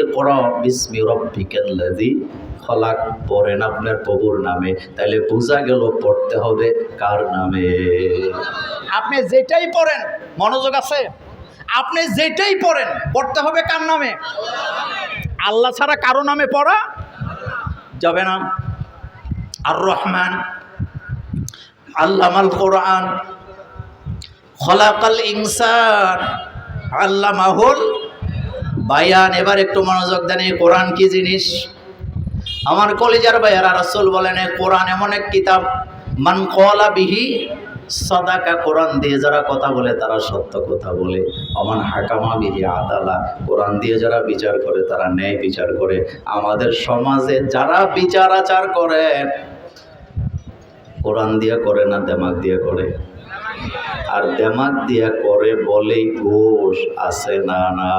ইকরা বিসমি রব্বিকাল্লাযী খলাক পড়েন আপনার প্রভুর নামে। তাহলে বোঝা গেল পড়তে হবে কার নামে? আপনি যেটাই পড়েন, মনোযোগ আছে? আপনি যেটাই পড়েন, পড়তে হবে কার নামে? আল্লাহ ছাড়া কারও নামে পড়া যাবে না। আর রহমান আল্লামাল কোরআন, খলাকাল ইনসান, আল্লামাহুল বায়ান এবার একটু মনোযোগ দেন, এই কোরআন কি জিনিস? আমার কলেজার ভাইয়ারা রাসূল বলেন কোরআন এমন এক কিতাব, মান কলা বিহি সদাকা কোরআন দিয়ে যারা কথা বলে, তারা সত্য কথা বলে। অমান হাকামা বিহি আদালা কোরআন দিয়ে যারা বিচার করে, তারা ন্যায় বিচার করে। আমাদের সমাজে যারা বিচার আচার করে, কোরআন দিয়ে করে না, দেমাক দিয়ে করে? আর দেমাক দিয়ে করে বলেই ঘোষ আছে না না?